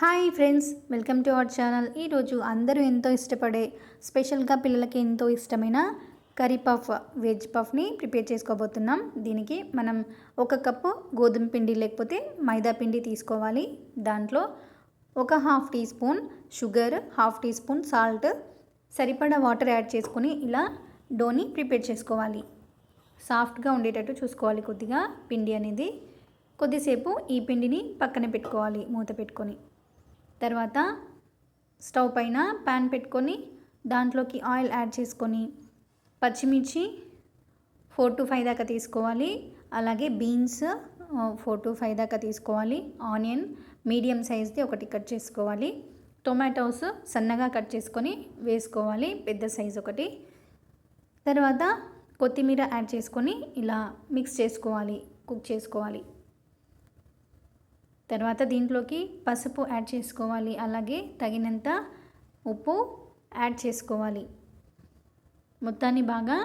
Hi friends welcome to our channel. ఈరోజు అందరూ ఎంతో ఇష్టపడే స్పెషల్గా పిల్లలకి ఎంతో ఇష్టమైన కర్రీ పఫ్ వెజ్ పఫ్ని ప్రిపేర్ చేసుకోబోతున్నాం. దీనికి మనం ఒక కప్పు గోధుమ పిండి లేకపోతే మైదా పిండి తీసుకోవాలి. దాంట్లో ఒక half teaspoon sugar half teaspoon salt సరిపడా వాటర్ యాడ్ చేసుకొని ఇలా డోని ప్రిపేర్ చేసుకోవాలి. సాఫ్ట్గా ఉండేటట్టు చూసుకోవాలి కొద్దిగా పిండి అనేది. కొద్దిసేపు ఈ పిండిని పక్కన పెట్టుకోవాలి మూత పెట్టుకొని. తర్వాత స్టవ్ పైన ప్యాన్ పెట్టుకొని దాంట్లోకి ఆయిల్ యాడ్ చేసుకొని పచ్చిమిర్చి ఫోర్ టు ఫైవ్ దాకా తీసుకోవాలి. అలాగే బీన్స్ ఫోర్ టు ఫైవ్ దాకా తీసుకోవాలి. ఆనియన్ మీడియం సైజ్ది ఒకటి కట్ చేసుకోవాలి. టొమాటోస్ సన్నగా కట్ చేసుకొని వేసుకోవాలి పెద్ద సైజ్ ఒకటి. తర్వాత కొత్తిమీర యాడ్ చేసుకొని ఇలా మిక్స్ చేసుకోవాలి కుక్ చేసుకోవాలి. తర్వాత దీంట్లోకి పసుపు యాడ్ చేసుకోవాలి. అలాగే తగినంత ఉప్పు యాడ్ చేసుకోవాలి. మొత్తాన్ని బాగా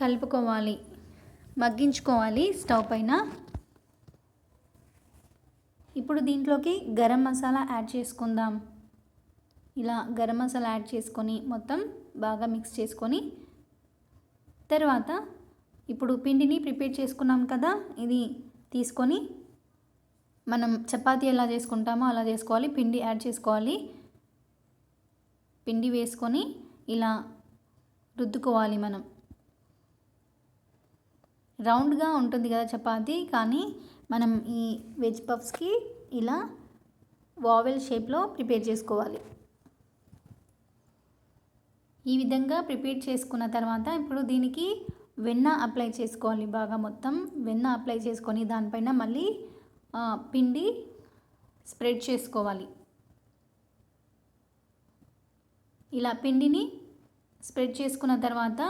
కలుపుకోవాలి. మగ్గించుకోవాలి స్టవ్ పైన. ఇప్పుడు దీంట్లోకి గరం మసాలా యాడ్ చేసుకుందాం. ఇలా గరం మసాలా యాడ్ చేసుకొని మొత్తం బాగా మిక్స్ చేసుకొని తర్వాత ఇప్పుడు పిండిని ప్రిపేర్ చేసుకున్నాం కదా ఇది తీసుకొని మనం చపాతీ ఎలా చేసుకుంటామో అలా చేసుకోవాలి. పిండి యాడ్ చేసుకోవాలి. పిండి వేసుకొని ఇలా రుద్దుకోవాలి మనం. రౌండ్గా ఉంటుంది కదా చపాతీ కానీ మనం ఈ వెజ్ పఫ్స్కి ఇలా వావెల్ షేప్లో ప్రిపేర్ చేసుకోవాలి. ఈ విధంగా ప్రిపేర్ చేసుకున్న తర్వాత ఇప్పుడు దీనికి వెన్న అప్లై చేసుకోవాలి బాగా మొత్తం. వెన్న అప్లై చేసుకొని దానిపైన మళ్ళీ పిండి స్ప్రెడ్ చేసుకోవాలి. ఇలా పిండిని స్ప్రెడ్ చేసుకున్న తర్వాత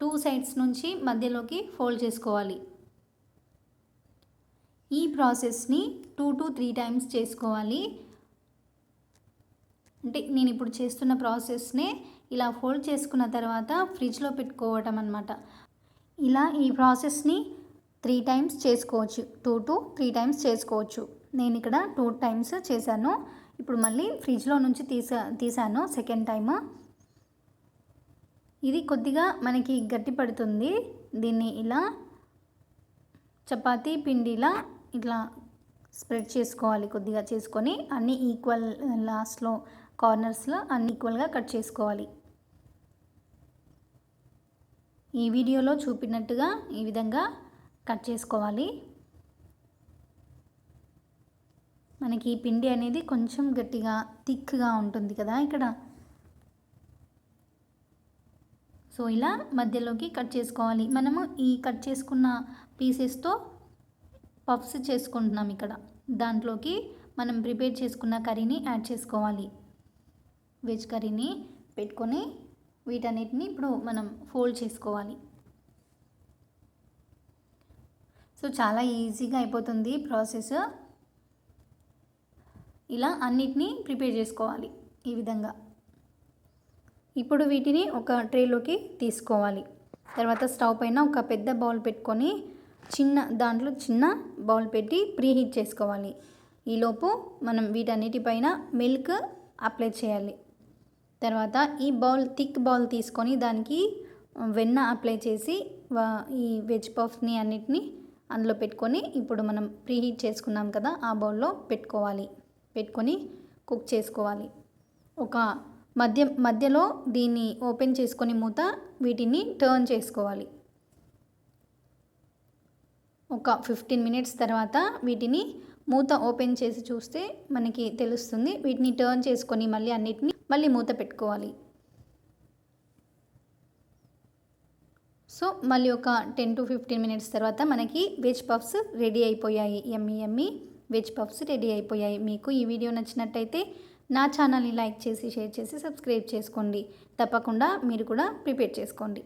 టూ సైడ్స్ నుంచి మధ్యలోకి ఫోల్డ్ చేసుకోవాలి. ఈ ప్రాసెస్ని టూ టు త్రీ టైమ్స్ చేసుకోవాలి. అంటే నేను ఇప్పుడు చేస్తున్న ప్రాసెస్నే ఇలా ఫోల్డ్ చేసుకున్న తర్వాత ఫ్రిడ్జ్లో పెట్టుకోవటం అనమాట ఇలా ఈ ప్రాసెస్ని త్రీ టైమ్స్ చేసుకోవచ్చు. టూ టు త్రీ టైమ్స్ చేసుకోవచ్చు. నేను ఇక్కడ టూ టైమ్స్ చేశాను. ఇప్పుడు మళ్ళీ ఫ్రిడ్జ్లో నుంచి తీసా తీసాను సెకండ్ టైమ్. ఇది కొద్దిగా మనకి గట్టి పడుతుంది. దీన్ని ఇలా చపాతీ పిండిలా ఇట్లా స్ప్రెడ్ చేసుకోవాలి కొద్దిగా చేసుకొని. అన్నీ ఈక్వల్ లాస్ట్లో కార్నర్స్లో అన్ని ఈక్వల్గా కట్ చేసుకోవాలి. ఈ వీడియోలో చూపినట్టుగా ఈ విధంగా కట్ చేసుకోవాలి. మనకి ఈ పిండి అనేది కొంచెం గట్టిగా థిక్గా ఉంటుంది కదా ఇక్కడ. సో ఇలా మధ్యలోకి కట్ చేసుకోవాలి. మనము ఈ కట్ చేసుకున్న పీసెస్తో పఫ్స్ చేసుకుంటున్నాం ఇక్కడ. దాంట్లోకి మనం ప్రిపేర్ చేసుకున్న కర్రీని యాడ్ చేసుకోవాలి. వెజ్ కర్రీని పెట్టుకొని వీటన్నిటిని ఇప్పుడు మనం ఫోల్డ్ చేసుకోవాలి. సో చాలా ఈజీగా అయిపోతుంది ప్రాసెస్. ఇలా అన్నిటినీ ప్రిపేర్ చేసుకోవాలి ఈ విధంగా. ఇప్పుడు వీటిని ఒక ట్రేలోకి తీసుకోవాలి. తర్వాత స్టవ్ పైన ఒక పెద్ద బౌల్ పెట్టుకొని చిన్న దాంట్లో చిన్న బౌల్ పెట్టి ప్రీహీట్ చేసుకోవాలి. ఈలోపు మనం వీటన్నిటిపైన మిల్క్ అప్లై చేయాలి. తర్వాత ఈ బౌల్ థిక్ బౌల్ తీసుకొని దానికి వెన్న అప్లై చేసి ఈ వెజ్ పఫ్ని అన్నిటినీ అందులో పెట్టుకొని ఇప్పుడు మనం ప్రీహీట్ చేసుకున్నాం కదా ఆ బౌల్లో పెట్టుకోవాలి. పెట్టుకొని కుక్ చేసుకోవాలి. ఒక మధ్య మధ్యలో దీన్ని ఓపెన్ చేసుకొని మూత వీటిని టర్న్ చేసుకోవాలి. ఒక ఫిఫ్టీన్ మినిట్స్ తర్వాత వీటిని మూత ఓపెన్ చేసి చూస్తే మనకి తెలుస్తుంది. వీటిని టర్న్ చేసుకొని మళ్ళీ అన్నిటిని మళ్ళీ మూత పెట్టుకోవాలి. సో మళ్ళీ ఒక టెన్ టు ఫిఫ్టీన్ మినిట్స్ తర్వాత మనకి వెజ్ పఫ్స్ రెడీ అయిపోయాయి. ఎమ్మి ఎమ్మి. వెజ్ పఫ్స్ రెడీ అయిపోయాయి. మీకు ఈ వీడియో నచ్చినట్టయితే నా ఛానల్ని లైక్ చేసి షేర్ చేసి సబ్స్క్రైబ్ చేసుకోండి. తప్పకుండా మీరు కూడా ప్రిపేర్ చేసుకోండి.